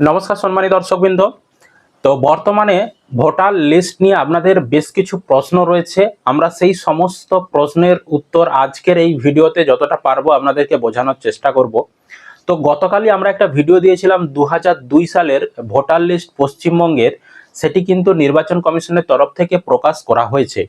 নমস্কার সম্মানী দর্শকবৃন্দ। তো বর্তমানে ভোটার লিস্ট নিয়ে আপনাদের বেশ কিছু প্রশ্ন রয়েছে। আমরা সেই সমস্ত প্রশ্নের উত্তর আজকের এই ভিডিওতে যতটা পারব আপনাদেরকে বোঝানোর চেষ্টা করব। তো গতকালই আমরা একটা ভিডিও দিয়েছিলাম দু হাজার দুই সালের ভোটার লিস্ট পশ্চিমবঙ্গের। সেটি কিন্তু নির্বাচন কমিশনের তরফ থেকে প্রকাশ করা হয়েছে।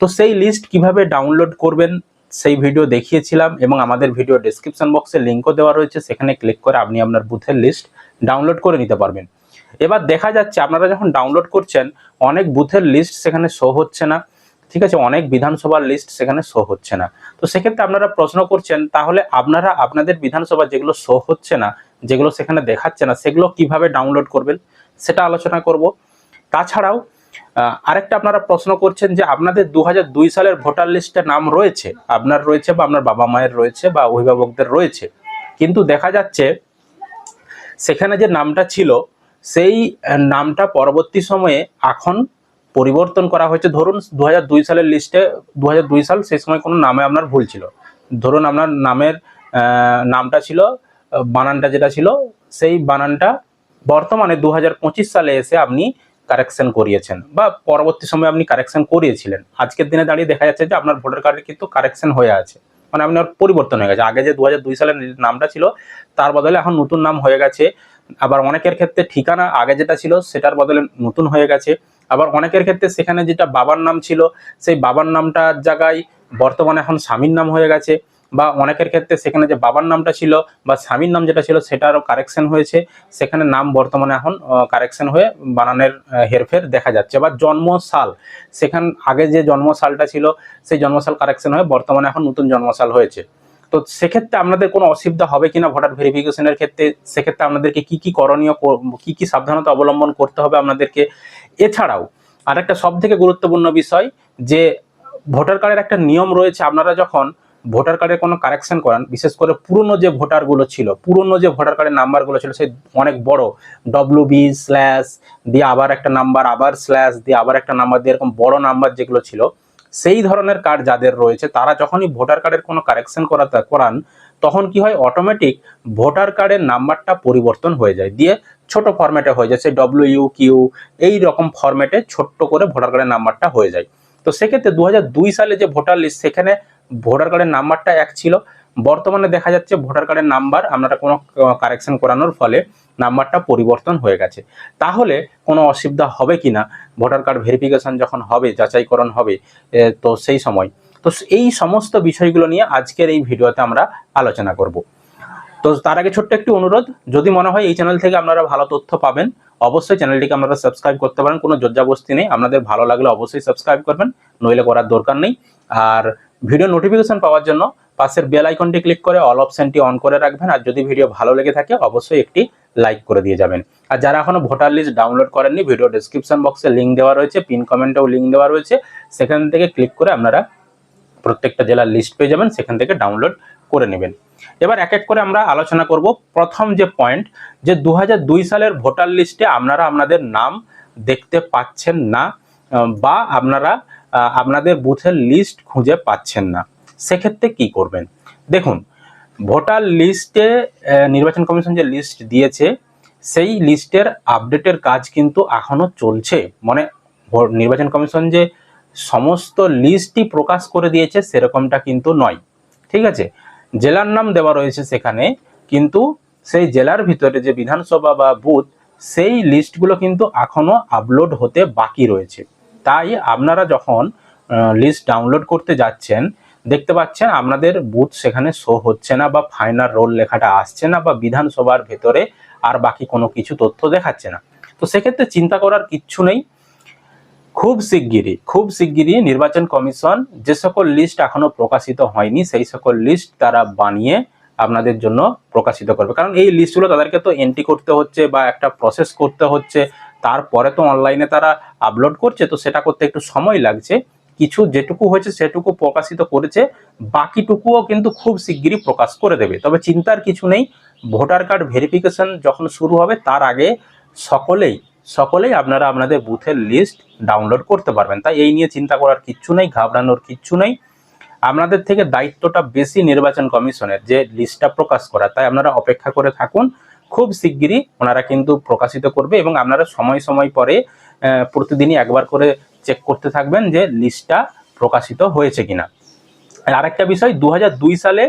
তো সেই লিস্ট কীভাবে ডাউনলোড করবেন সেই ভিডিও দেখিয়েছিলাম এবং আমাদের ভিডিও ডেসক্রিপশন বক্সে লিঙ্কও দেওয়া রয়েছে। সেখানে ক্লিক করে আপনি আপনার বুথের লিস্ট ডাউনলোড করে নিতে পারবেন। এবার দেখা যাচ্ছে আপনারা যখন ডাউনলোড করছেন, অনেক বুথের লিস্ট সেখানে শো হচ্ছে না। ঠিক আছে? অনেক বিধানসভার লিস্ট সেখানে শো হচ্ছে না। তো সেক্ষেত্রে আপনারা প্রশ্ন করছেন, তাহলে আপনারা, আপনাদের বিধানসভা যেগুলো শো হচ্ছে না, যেগুলো সেখানে দেখাচ্ছে না, সেগুলো কীভাবে ডাউনলোড করবেন? সেটা আলোচনা করব। তাছাড়াও আরেকটা আপনারা প্রশ্ন করছেন যে আপনাদের দু হাজার দুই সালের ভোটার লিস্টে নাম রয়েছে? আপনার রয়েছে বা আপনার বাবা মায়ের রয়েছে বা অভিভাবকদের রয়েছে। কিন্তু দেখা যাচ্ছে সেখানে যে নামটা ছিল, সেই নামটা পরবর্তী সময়ে এখন পরিবর্তন করা হয়েছে। ধরুন দু হাজার দুই সালের লিস্টে দু হাজার দুই সাল সেই সময় কোনো নামে আপনার ভুল ছিল। ধরুন, আপনার নামের নামটা ছিল বানানটা যেটা ছিল, সেই বানানটা বর্তমানে দু হাজার পঁচিশ সালে এসে আপনি কারেকশন করিয়েছেন বা পরবর্তী সময়ে আপনি কারেকশন করিয়েছিলেন। আজকের দিনে দাঁড়িয়ে দেখা যাচ্ছে যে আপনার ভোটার কার্ডে কিন্তু কারেকশন হয়ে আছে। মানে আপনার পরিবর্তন হয়ে গেছে। আগে যে দু হাজার দুই সালের নামটা ছিল, তার বদলে এখন নতুন নাম হয়ে গেছে। আবার অনেকের ক্ষেত্রে ঠিকানা আগে যেটা ছিল, সেটার বদলে নতুন হয়ে গেছে। আবার অনেকের ক্ষেত্রে সেখানে যেটা বাবার নাম ছিল, সেই বাবার নামটার জায়গায় বর্তমানে এখন স্বামীর নাম হয়ে গেছে। বা অনেকের ক্ষেত্রে সেখানে যে বাবার নামটা ছিল বা স্বামীর নাম যেটা ছিল সেটারও কারেকশন হয়েছে। সেখানে নাম বর্তমানে এখন কারেকশন হয়ে বানানের হেরফের দেখা যাচ্ছে। বা জন্মসাল, সেখান আগে যে জন্মসালটা ছিল, সেই জন্মসাল কারেকশন হয়ে বর্তমানে এখন নতুন জন্মসাল হয়েছে। তো সেক্ষেত্রে আপনাদের কোনো অসুবিধা হবে কিনা ভোটার ভেরিফিকেশনের ক্ষেত্রে? সেক্ষেত্রে আপনাদেরকে কি কি করণীয় কর- কি কি সাবধানতা অবলম্বন করতে হবে আপনাদেরকে? এছাড়াও আরেকটা সব থেকে গুরুত্বপূর্ণ বিষয়, যে ভোটার কার্ডের একটা নিয়ম রয়েছে। আপনারা যখন ভোটার কার্ডের কোনো কারেকশন করান, বিশেষ করে পুরনো যে ভোটারগুলো ছিল, পুরনো যে ভোটার কার্ডের নাম্বারগুলো ছিল, সেই অনেক বড় ডব্লিউ বি স্ল্যাশ দিয়ে আবার একটা নাম্বার, আবার স্ল্যাশ দিয়ে আবার একটা নাম্বার দিয়ে এরকম বড় নাম্বার যেগুলো ছিল, সেই ধরনের কার্ড যাদের রয়েছে, তারা যখনই ভোটার কার্ডের কোনো কারেকশন করাতে, করান, তখন কি হয়? অটোমেটিক ভোটার কার্ডের নাম্বারটা পরিবর্তন হয়ে যায়, দিয়ে ছোট ফরম্যাটে হয়ে যায়, সেই ডব্লিউ ইউ কিউ এই রকম ফরম্যাটে ছোট্ট করে ভোটার কার্ডের নাম্বারটা হয়ে যায়। তো সেক্ষেত্রে দু হাজার দুই সালে যে ভোটার লিস্ট সেখানে ভোটার কার্ডের নাম্বারটা এক ছিল। বর্তমানে দেখা যাচ্ছে ভোটার কার্ডের নাম্বার আপনারা কোনো কারেকশন করানোর ফলে নাম্বারটা পরিবর্তন হয়ে গেছে। তাহলে কোনো অসুবিধা হবে কি না? ভোটার কার্ড ভেরিফিকেশন যখন হবে, যাচাইকরণ হবে তো সেই সময়। তো এই সমস্ত বিষয়গুলো নিয়ে আজকের এই ভিডিওতে আমরা আলোচনা করব। তো তার আগে ছোট্ট একটি অনুরোধ, যদি মনে হয় এই চ্যানেল থেকে আপনারা ভালো তথ্য পাবেন, অবশ্যই চ্যানেলটিকে আপনারা সাবস্ক্রাইব করতে পারেন, কোনো জজ্জাবস্তি নেই। আপনাদের ভালো লাগলে অবশ্যই সাবস্ক্রাইব করবেন, নইলে করার দরকার নেই। আর ভিডিও নোটিফিকেশন পাওয়ার জন্য পাশের বেল আইকনটি ক্লিক করে অল অপশনটি অন করে রাখবেন। আর যদি ভিডিও ভালো লেগে থাকে, অবশ্যই একটি লাইক করে দিয়ে যাবেন। আর যারা এখনও ভোটার লিস্ট ডাউনলোড করেননি ভিডিও ডেসক্রিপশন বক্সে লিঙ্ক দেওয়া রয়েছে পিন কমেন্টেও লিঙ্ক দেওয়া রয়েছে। সেখান থেকে ক্লিক করে আপনারা প্রত্যেকটা জেলার লিস্ট পেয়ে যাবেন, সেখান থেকে ডাউনলোড করে নেবেন। এবার এক এক করে আমরা আলোচনা করব প্রথম যে পয়েন্ট যে দু হাজার দুই সালের ভোটার লিস্টে আপনারা আপনাদের নাম দেখতে পাচ্ছেন না, বা আপনারা আপনাদের বুথের লিস্ট খুঁজে পাচ্ছেন না। সেক্ষেত্রে কি করবেন? দেখুন, ভোটার লিস্টে নির্বাচন কমিশন যে লিস্ট দিয়েছে, সেই লিস্টের আপডেটের কাজ কিন্তু এখনও চলছে। মানে নির্বাচন কমিশন যে সমস্ত লিস্টই প্রকাশ করে দিয়েছে, সেরকমটা কিন্তু নয়। ঠিক আছে? জেলার নাম দেওয়া রয়েছে সেখানে, কিন্তু সেই জেলার ভিতরে যে বিধানসভা বা বুথ, সেই লিস্টগুলো কিন্তু এখনও আপলোড হতে বাকি রয়েছে। তাই আপনারা যখন লিস্ট ডাউনলোড করতে যাচ্ছেন, দেখতে পাচ্ছেন আপনাদের বুথ সেখানে শো হচ্ছে না বা ফাইনাল রোল লেখাটা আসছে না বা বিধানসভার ভেতরে আর বাকি কোনো কিছু তথ্য দেখাচ্ছে না। তো সেক্ষেত্রে চিন্তা করার কিচ্ছু নেই। খুব শিগগিরই খুব শিগগিরই নির্বাচন কমিশন যে সকল লিস্ট এখনও প্রকাশিত হয়নি, সেই সকল লিস্ট তারা বানিয়ে আপনাদের জন্য প্রকাশিত করবে। কারণ এই লিস্টগুলো তাদেরকে তো এন্ট্রি করতে হচ্ছে বা একটা প্রসেস করতে হচ্ছে তারপরে তো অনলাইনে তারা আপলোড করছে, তো সেটা করতে একটু সময় লাগছে। কিছু যেটুকু হয়েছে সেটুকু প্রকাশিত করেছে, বাকিটুকুও কিন্তু খুব শিগগিরই প্রকাশ করে দেবে। তবে চিন্তার কিছু নেই, ভোটার কার্ড ভেরিফিকেশন যখন শুরু হবে, তার আগে সকলেই সকলেই আপনারা আপনাদের বুথের লিস্ট ডাউনলোড করতে পারবেন। তাই এই নিয়ে চিন্তা করার কিচ্ছু নেই, ঘাবড়ানোর কিচ্ছু নেই। আপনাদের থেকে দায়িত্বটা বেশি নির্বাচন কমিশনের যে লিস্টটা প্রকাশ করা তাই আপনারা অপেক্ষা করে থাকুন। খুব শিগগিরই ওনারা কিন্তু প্রকাশিত করবে এবং আপনারা সময় সময় পরে প্রতিদিনই একবার করে চেক করতে থাকবেন যে লিস্টটা প্রকাশিত হয়েছে কিনা। আর আরেকটা বিষয় দু হাজার দুই সালে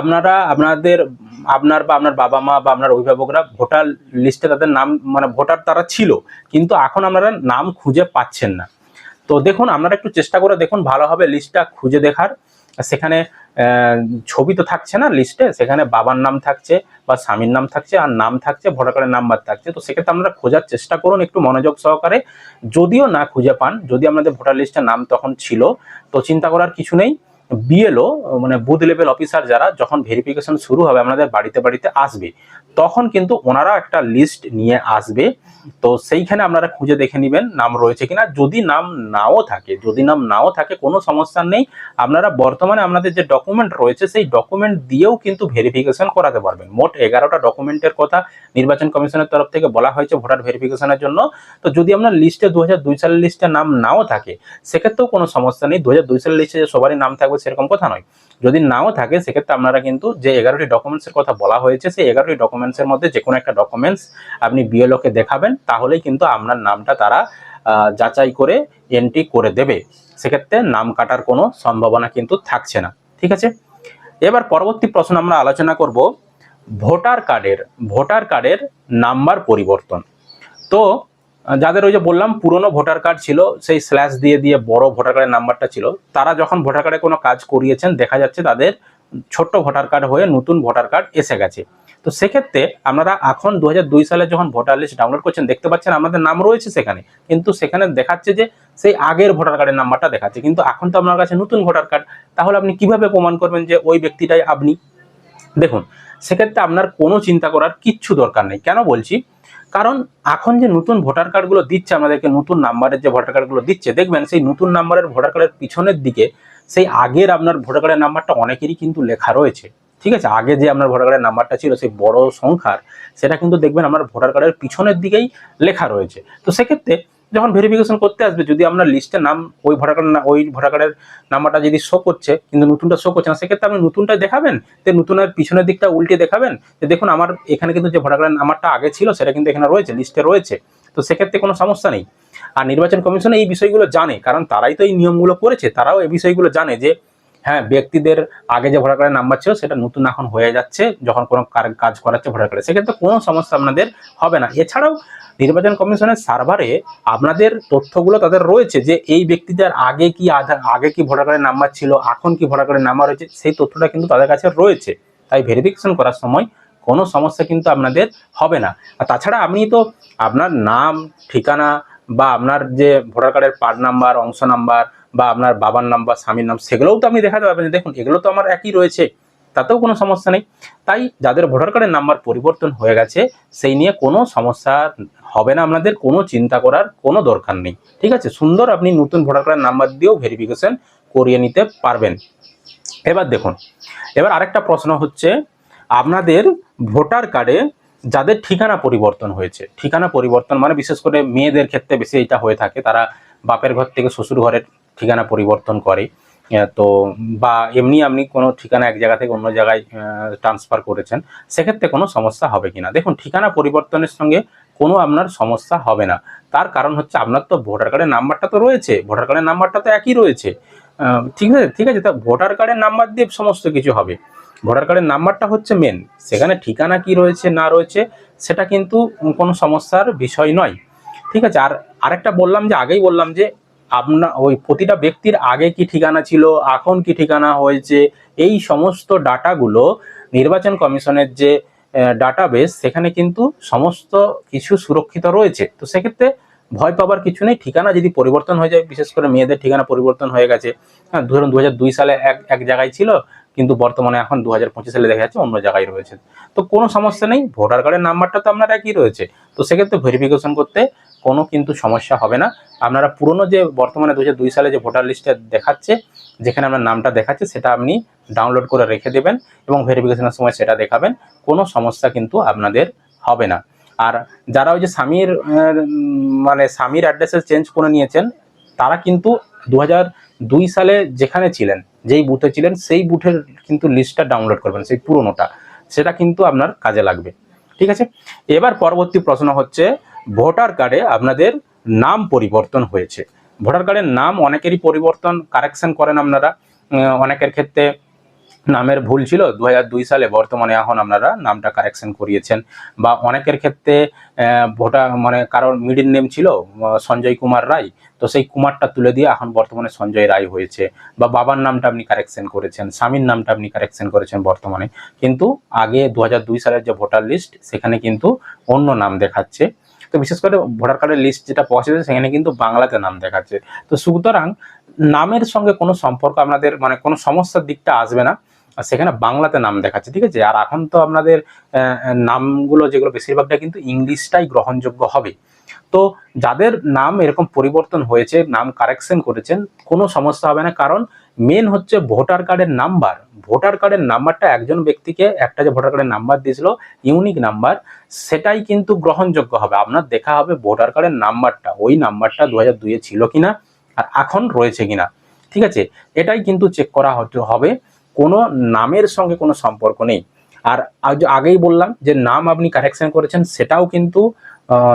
আপনারা, আপনাদের, আপনার বা আপনার বাবা মা বা আপনার অভিভাবকরা ভোটার লিস্টে তাদের নাম মানে ভোটার তারা ছিল, কিন্তু এখন আপনারা নাম খুঁজে পাচ্ছেন না। তো দেখুন, আপনারা একটু চেষ্টা করে দেখুন ভালোভাবে লিস্টটা খুঁজে দেখার। সেখানে ছবি তো থাকছে না লিস্টে সেখানে বাবার নাম থাকছে বা স্বামীর নাম থাকছে আর নাম থাকছে ভোটার কার্ডের নাম্বার থাকছে। তো সেক্ষেত্রে আপনারা খোঁজার চেষ্টা করুন একটু মনোযোগ সহকারে। যদিও না খুঁজে পান, যদি আপনাদের ভোটার লিস্টে নাম তখন ছিল, তো চিন্তা করার কিছু নেই। বিএলও মানে বুথ লেভেল অফিসার যারা, যখন ভেরিফিকেশন শুরু হবে আপনাদের বাড়িতে বাড়িতে আসবে। তখন কিন্তু ওনারা একটা লিস্ট নিয়ে আসবে। তো সেইখানে আপনারা খুঁজে দেখে নেবেন নাম রয়েছে কিনা। যদি নাম নাও থাকে, যদি নাম নাও থাকে, কোনো সমস্যা নেই। আপনারা বর্তমানে আপনাদের যে ডকুমেন্ট রয়েছে, সেই ডকুমেন্ট দিয়েও কিন্তু ভেরিফিকেশন করাতে পারবেন। মোট এগারোটা ডকুমেন্টের কথা নির্বাচন কমিশনের তরফ থেকে বলা হয়েছে ভোটার ভেরিফিকেশনের জন্য। তো যদি আপনার লিস্টে দু সালের লিস্টে নাম নাও থাকে, সেক্ষেত্রেও কোনো সমস্যা নেই। দু সালের লিস্টে যে সবারই নাম থাকবে, সেরকম কথা নয়। যদি নাও থাকে, সেক্ষেত্রে আপনারা কিন্তু যে এগারোটি ডকুমেন্টসের কথা বলা হয়েছে, সেই এগারোটি ডকুমেন্টসের মধ্যে যে কোনো একটা ডকুমেন্টস আপনি বিএলওকে দেখাবেন, তাহলেই কিন্তু আপনার নামটা তারা যাচাই করে এন্ট্রি করে দেবে। সেক্ষেত্রে নাম কাটার কোনো সম্ভাবনা কিন্তু থাকছে না। ঠিক আছে? এবার পরবর্তী প্রশ্ন আমরা আলোচনা করব ভোটার কার্ডের ভোটার কার্ডের নাম্বার পরিবর্তন। তো যাদের ওই যে বললাম পুরনো ভোটার কার্ড ছিল, সেই স্ল্যাশ দিয়ে দিয়ে বড় ভোটার কার্ডের নাম্বারটা ছিল, তারা যখন ভোটার কার্ডে কোনো কাজ করিয়েছেন, দেখা যাচ্ছে তাদের ছোট্ট ভোটার কার্ড হয়ে নতুন ভোটার কার্ড এসে গেছে। তো সেক্ষেত্রে আপনারা এখন দু হাজার দুই সালে যখন ভোটার লিস্ট ডাউনলোড করছেন, দেখতে পাচ্ছেন আমাদের নাম রয়েছে সেখানে, কিন্তু সেখানে দেখাচ্ছে যে সেই আগের ভোটার কার্ডের নাম্বারটা দেখাচ্ছে। কিন্তু এখন তো আপনার কাছে নতুন ভোটার কার্ড, তাহলে আপনি কীভাবে প্রমাণ করবেন যে ওই ব্যক্তিটাই আপনি? দেখুন, সেক্ষেত্রে আপনার কোনো চিন্তা করার কিচ্ছু দরকার নেই। কেন বলছি? কারণ এখন যে নতুন ভোটার কার্ডগুলো দিচ্ছে, আমাদেরকে নতুন নাম্বারের যে ভোটার কার্ডগুলো দিচ্ছে, দেখবেন সেই নতুন নাম্বারের ভোটার কার্ডের পিছনের দিকে সেই আগের আপনার ভোটার কার্ডের নাম্বারটা অনেকেরই কিন্তু লেখা রয়েছে। ঠিক আছে? আগে যে আপনার ভোটার কার্ডের নাম্বারটা ছিল সেই বড় সংখ্যার, সেটা কিন্তু দেখবেন আমার ভোটার কার্ডের পিছনের দিকেই লেখা রয়েছে। তো সেক্ষেত্রে যখন ভেরিফিকেশন করতে আসবে, যদি আপনার লিস্টে নাম, ওই ভোটার কার্ড না, ওই ভোটার কার্ডের নাম্বারটা যদি শো করছে, কিন্তু নতুনটা শো করছে না, সেক্ষেত্রে আপনি নতুনটা দেখাবেন। তো নতুনের পিছনের দিকটা উল্টে দেখাবেন। যে দেখুন আমার এখানে কিন্তু যে ভোটার কার্ডের নাম্বারটা আগে ছিল, সেটা কিন্তু এখানে রয়েছে লিস্টে রয়েছে। তো সেক্ষেত্রে কোনো সমস্যা নেই। আর নির্বাচন কমিশন এই বিষয়গুলো জানে, কারণ তারাই তো এই নিয়মগুলো করেছে, তারাও এই বিষয়গুলো জানে যে হ্যাঁ ব্যক্তিদের আগে যে ভোটার কার্ডের নাম্বার ছিল সেটা নতুন এখন হয়ে যাচ্ছে, যখন কোনো কাজ করাচ্ছে ভোটার কার্ডে সেক্ষেত্রে কোনো সমস্যা আপনাদের হবে না। এছাড়াও নির্বাচন কমিশনের সার্ভারে আপনাদের তথ্যগুলো তাদের রয়েছে যে এই ব্যক্তিদের আগে কি আধার, আগে কি ভোটার কার্ডের নাম্বার ছিল, এখন কি ভোটার কার্ডের নাম্বার রয়েছে, সেই তথ্যটা কিন্তু তাদের কাছে রয়েছে। তাই ভেরিফিকেশন করার সময় কোনো সমস্যা কিন্তু আপনাদের হবে না। আর তাছাড়া আপনি তো আপনার নাম, ঠিকানা বা আপনার যে ভোটার কার্ডের পার্ট নাম্বার অংশ নাম্বার বা আপনার বাবার নাম বা স্বামীর নাম, সেগুলোও তো আপনি দেখাতে পারবেন। দেখুন, এগুলো তো আমার একই রয়েছে, তাতেও কোনো সমস্যা নেই। তাই যাদের ভোটার কার্ডের নাম্বার পরিবর্তন হয়ে গেছে, সেই নিয়ে কোনো সমস্যা হবে না আপনাদের, কোনো চিন্তা করার কোনো দরকার নেই। ঠিক আছে? সুন্দর আপনি নতুন ভোটার কার্ডের নাম্বার দিয়েও ভেরিফিকেশন করিয়ে নিতে পারবেন। এবার দেখুন, এবার আরেকটা প্রশ্ন হচ্ছে, আপনাদের ভোটার কার্ডে যাদের ঠিকানা পরিবর্তন হয়েছে, ঠিকানা পরিবর্তন মানে বিশেষ করে মেয়েদের ক্ষেত্রে বেশি এটা হয়ে থাকে, তারা বাপের ঘর থেকে শ্বশুর ঘরের ঠিকানা পরিবর্তন করে। তো বা এমনি আপনি কোনো ঠিকানা এক জায়গা থেকে অন্য জায়গায় ট্রান্সফার করেছেন, সেক্ষেত্রে কোনো সমস্যা হবে কি না দেখুন, ঠিকানা পরিবর্তনের সঙ্গে কোনো আপনার সমস্যা হবে না। তার কারণ হচ্ছে আপনার তো ভোটার কার্ডের নাম্বারটা তো রয়েছে ভোটার কার্ডের নাম্বারটা তো একই রয়েছে। ঠিক আছে ঠিক আছে, তা ভোটার কার্ডের নাম্বার দিয়ে সমস্ত কিছু হবে। ভোটার কার্ডের নাম্বারটা হচ্ছে মেন সেখানে ঠিকানা কি রয়েছে, না রয়েছে, সেটা কিন্তু কোনো সমস্যার বিষয় নয়। ঠিক আছে, আর আরেকটা বললাম যে, আগেই বললাম যে আপনার ওই প্রতিটা ব্যক্তির আগে কি ঠিকানা ছিল, এখন কি ঠিকানা হয়েছে, এই সমস্ত ডাটাগুলো নির্বাচন কমিশনের যে ডাটাবেস, সেখানে কিন্তু সমস্ত কিছু সুরক্ষিত রয়েছে। তো সেক্ষেত্রে ভয় পাবার কিছু নেই। ঠিকানা যদি পরিবর্তন হয়ে যায়, বিশেষ করে মেয়েদের ঠিকানা পরিবর্তন হয়ে গেছে হ্যাঁ ধরুন দু হাজার দুই সালে এক এক জায়গায় ছিল, কিন্তু বর্তমানে এখন দু হাজার পঁচিশ সালে দেখা যাচ্ছে অন্য জায়গায় রয়েছে। তো কোনো সমস্যা নেই, ভোটার কার্ডের নাম্বারটা তো আপনার একই রয়েছে। তো সেক্ষেত্রে ভেরিফিকেশন করতে কোনো কিন্তু সমস্যা হবে না। আপনারা পুরনো যে বর্তমানে দু সালে যে ভোটার লিস্টে দেখাচ্ছে, যেখানে আপনার নামটা দেখাচ্ছে, সেটা আপনি ডাউনলোড করে রেখে দেবেন এবং ভেরিফিকেশনের সময় সেটা দেখাবেন। কোনো সমস্যা কিন্তু আপনাদের হবে না। আর যারা ওই যে স্বামীর মানে স্বামীর অ্যাড্রেসে চেঞ্জ করে নিয়েছেন, তারা কিন্তু দু সালে যেখানে ছিলেন, যেই বুথে ছিলেন, সেই বুথের কিন্তু লিস্টটা ডাউনলোড করবেন, সেই পুরোনোটা। সেটা কিন্তু আপনার কাজে লাগবে। ঠিক আছে? এবার পরবর্তী প্রশ্ন হচ্ছে ভোটার কার্ডে আপনাদের নাম পরিবর্তন হয়েছে। ভোটার কার্ডের নাম অনেকেরই পরিবর্তন কারেকশন করেন আপনারা। অনেকের ক্ষেত্রে নামের ভুল ছিল দু সালে বর্তমানে এখন আপনারা নামটা কারেকশন করিয়েছেন। বা অনেকের ক্ষেত্রে ভোটার মানে কারোর মিডিল নেম ছিল সঞ্জয় কুমার রায়। তো সেই কুমারটা তুলে দিয়ে এখন বর্তমানে সঞ্জয় রায় হয়েছে। বা বাবার নামটা আপনি কারেকশন করেছেন, স্বামীর নামটা আপনি কারেকশন করেছেন বর্তমানে। কিন্তু আগে দু হাজার দুই সালের যে ভোটার লিস্ট সেখানে কিন্তু অন্য নাম দেখাচ্ছে। তো বিশেষ করে ভোটার কার্ডের লিস্ট যেটা যাচ্ছে সেখানে কিন্তু বাংলাতে নাম দেখাচ্ছে। তো সুতরাং নামের সঙ্গে কোনো সম্পর্ক আপনাদের মানে কোনো সমস্যার দিকটা আসবে না সেখানে বাংলাতে নাম দেখাচ্ছে, ঠিক আছে? আর এখন তো আপনাদের নামগুলো যেগুলো বেশিরভাগটা কিন্তু ইংলিশটাই গ্রহণযোগ্য হবে। তো যাদের নাম এরকম পরিবর্তন হয়েছে, নাম কারেকশন করেছেন, কোনো সমস্যা হবে না, কারণ মেন হচ্ছে ভোটার কার্ডের নাম্বার ভোটার কার্ডের নাম্বারটা একজন ব্যক্তিকে একটা যে ভোটার কার্ডের নাম্বার দিয়েছিল ইউনিক নাম্বার সেটাই কিন্তু গ্রহণযোগ্য হবে। আপনার দেখা হবে ভোটার কার্ডের নাম্বারটা ওই নাম্বারটা দু হাজার দুইয়ে ছিল কিনা, আর এখন রয়েছে কিনা। ঠিক আছে? এটাই কিন্তু চেক করা হবে। কোনো নামের সঙ্গে কোনো সম্পর্ক নেই। আর আগেই বললাম যে নাম আপনি কারেকশন করেছেন, সেটাও কিন্তু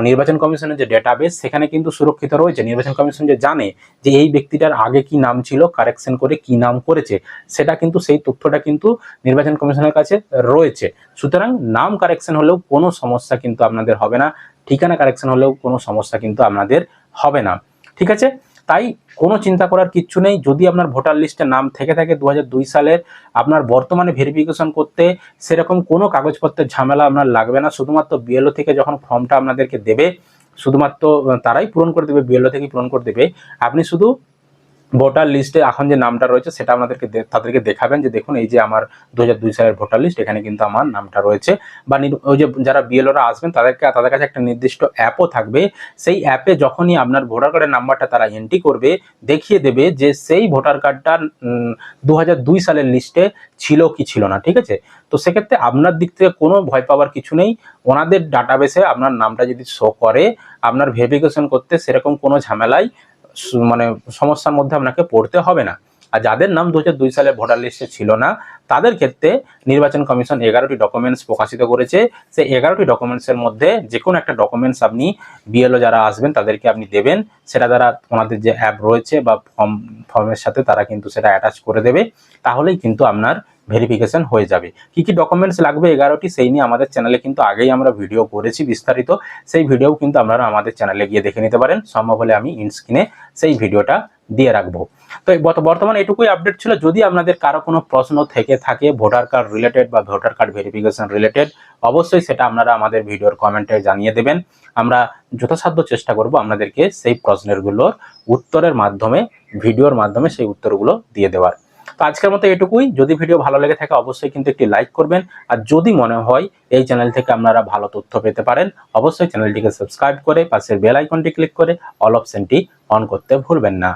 নির্বাচন কমিশনের যে ডেটাবেস সেখানে কিন্তু সুরক্ষিত রয়েছে। নির্বাচন কমিশন যে জানে যে এই ব্যক্তিটার আগে কি নাম ছিল কারেকশন করে কি নাম করেছে, সেটা কিন্তু সেই তথ্যটা কিন্তু নির্বাচন কমিশনের কাছে রয়েছে। সুতরাং নাম কারেকশন হলেও কোনো সমস্যা কিন্তু আপনাদের হবে না। ঠিকানা কারেকশন হলেও কোনো সমস্যা কিন্তু আপনাদের হবে না। ঠিক আছে? তাই কোনো চিন্তা করার কিচ্ছু নেই। যদি আপনার ভোটার লিস্টে নাম থেকে থাকে দু হাজার দুই সালের, আপনার বর্তমানে ভেরিফিকেশন করতে সেরকম কোনো কাগজপত্রের ঝামেলা আপনার লাগবে না। শুধুমাত্র বিএলও থেকে যখন ফর্মটা আপনাদেরকে দেবে, শুধুমাত্র তারাই পূরণ করে দেবে বিএলও থেকে পূরণ করে দেবে। আপনি শুধু ভোটার লিস্টে এখন যে নামটা রয়েছে, সেটা আপনাদেরকে তাদেরকে দেখাবেন যে দেখুন, এই যে আমার দু সালের ভোটার লিস্ট, এখানে কিন্তু আমার নামটা রয়েছে। বা ওই যে যারা বিএলওরা আসবেন, তাদেরকে তাদের কাছে একটা নির্দিষ্ট অ্যাপও থাকবে। সেই অ্যাপে যখনই আপনার ভোটার কার্ডের নাম্বারটা তারা এন্ট্রি করবে, দেখিয়ে দেবে যে সেই ভোটার কার্ডটা দু দুই সালের লিস্টে ছিল কি ছিল না, ঠিক আছে? তো সেক্ষেত্রে আপনার দিক থেকে কোনো ভয় পাওয়ার কিছু নেই। ওনাদের ডাটাবেসে আপনার নামটা যদি শো করে, আপনার ভেরিফিকেশন করতে সেরকম কোনো ঝামেলাই মানে সমস্যার মধ্যে আপনাকে পড়তে হবে না। আর যাদের নাম দু সালে ভোটার লিস্টে ছিল না, তাদের ক্ষেত্রে নির্বাচন কমিশন এগারোটি ডকুমেন্টস প্রকাশিত করেছে। সেই এগারোটি ডকুমেন্টসের মধ্যে যে কোনো একটা ডকুমেন্টস আপনি বিএলও যারা আসবেন, তাদেরকে আপনি দেবেন। সেটা দ্বারা ওনাদের যে অ্যাপ রয়েছে বা ফর্ম ফর্মের সাথে তারা কিন্তু সেটা অ্যাটাচ করে দেবে। তাহলেই কিন্তু আপনার ভেরিফিকেশন হয়ে যাবে। কি কি ডকুমেন্টস লাগবে এগারোটি সেই নিয়ে আমাদের চ্যানেলে কিন্তু আগেই আমরা ভিডিও করেছি বিস্তারিত। সেই ভিডিও কিন্তু আপনারা আমাদের চ্যানেলে গিয়ে দেখে নিতে পারেন। সম্ভব হলে আমি ইনস্ক্রিনে সেই ভিডিওটা দিয়ে রাখব। তো বর্তমানে এটুকুই আপডেট ছিল। যদি আপনাদের কারও কোনো প্রশ্ন থেকে থাকে ভোটার কার্ড রিলেটেড বা ভোটার কার্ড ভেরিফিকেশন রিলেটেড অবশ্যই সেটা আপনারা আমাদের ভিডিওর কমেন্টে জানিয়ে দেবেন। আমরা যথাসাধ্য চেষ্টা করব আপনাদেরকে সেই প্রশ্নেরগুলোর উত্তরের মাধ্যমে ভিডিওর মাধ্যমে সেই উত্তরগুলো দিয়ে দেওয়ার। তো আজকের মতো এটুকুই। যদি ভিডিও ভালো লেগে থাকে, অবশ্যই কিন্তু একটি লাইক করবেন। আর যদি মনে হয় এই চ্যানেল থেকে আপনারা ভালো তথ্য পেতে পারেন, অবশ্যই চ্যানেলটিকে সাবস্ক্রাইব করে পাশের বেল আইকনটি ক্লিক করে অল অপশনটি অন করতে ভুলবেন না।